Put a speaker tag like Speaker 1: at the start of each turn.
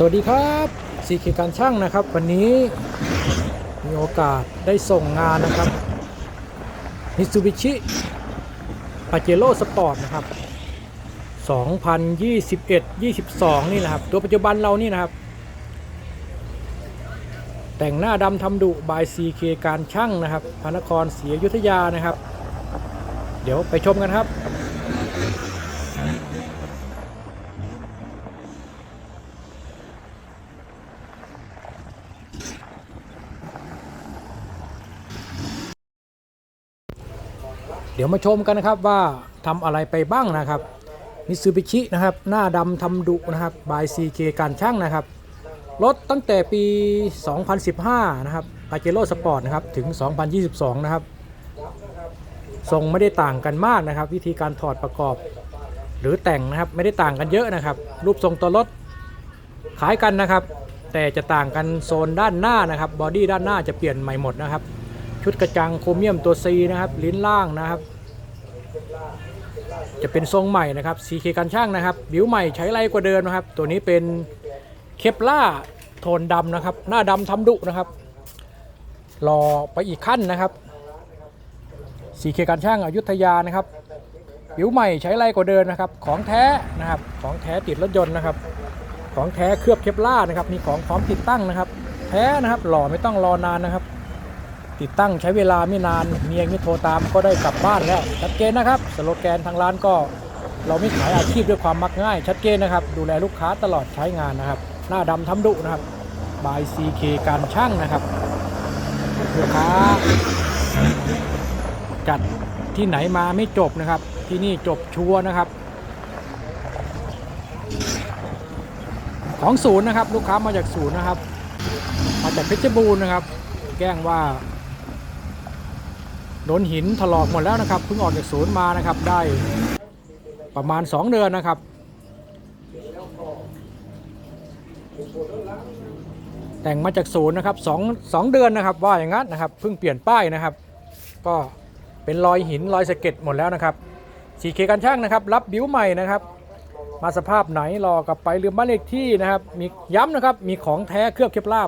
Speaker 1: สวัสดีครับซีเคการช่างนะครับ วันนี้มีโอกาสได้ส่งงานนะครับมิตซูบิชิปาเจโร่สปอร์ตนะครับ 2021 22 นี่นะครับ ตัวปัจจุบันเรานี่นะครับ แต่งหน้าดำทำดุบายซีเคการช่างนะครับพระนครศรีอยุธยานะครับ เดี๋ยวไปชมกันครับ เดี๋ยวมาชมกันนะครับว่าทำอะไรไปบ้างนะครับมิซูบิชินะครับหน้าดำทำดุนะครับบายซีเคการช่างนะครับรถตั้งแต่ปี 2015 นะครับปาเจโร่สปอร์ตนะครับถึง 2022 นะครับทรงไม่ได้ต่างกันมากนะครับ วิธีการถอดประกอบ หรือแต่งนะครับไม่ได้ต่างกันเยอะนะครับ รูปทรงตัวรถคล้ายกันนะครับ แต่จะต่างกันโซนด้านหน้านะครับบอดี้ด้านหน้าจะเปลี่ยนใหม่หมดนะครับ ชุดกระจังโครเมียมตัว C นะครับ ลิ้นล่างนะครับ จะเป็นทรงใหม่นะครับ CK กันช่างนะครับ บิวใหม่ใช้ไรกว่าเดิมนะครับ ตัวนี้เป็นเคปล่าโทนดำนะครับ หน้าดำทำดุนะครับรอไปอีกขั้นนะครับ CK กันช่างอยุธยานะครับบิวใหม่ใช้ไรกว่าเดิมนะครับ ของแท้นะครับ ของแท้ติดรถยนต์นะครับ ของแท้เคลือบเคปล่านะครับ มีของพร้อมติดตั้งนะครับ แท้นะครับ หล่อไม่ต้องรอนานนะครับ ติดตั้งใช้เวลาไม่นานเมียไม่โทรตามก็ได้กลับบ้านแล้วชัดเจนนะครับสโลแกนทางร้านก็ เราไม่ขายอาชีพด้วยความมักง่าย ชัดเจนนะครับ ดูแลลูกค้าตลอดใช้งานนะครับ หน้าดำทำดุนะครับบายซีเคการช่างนะครับลูกค้าจัดที่ไหนมาไม่จบนะครับ ที่นี่จบชัวนะครับ ของศูนย์นะครับ ลูกค้ามาจากศูนย์นะครับ มาจากเพชรบูรณ์นะครับ แกล้งว่า โดนหินถลอกหมดแล้วนะครับเพิ่งออกจากศูนย์มานะครับได้ประมาณ 2 เดือนนะครับแต่งมาจากศูนย์นะครับสองสองเดือนนะครับว่าอย่างนั้นนะครับเพิ่งเปลี่ยนป้ายนะครับ ก็เป็นรอยหินรอยสะเก็ดหมดแล้วนะครับสีเคกันช่างนะครับ รับบิ้วใหม่นะครับ มาสภาพไหนรอกลับไปลืมบ้านเลขที่นะครับ มีย้ำนะครับมีของแท้เคลือบเคล็บลาบ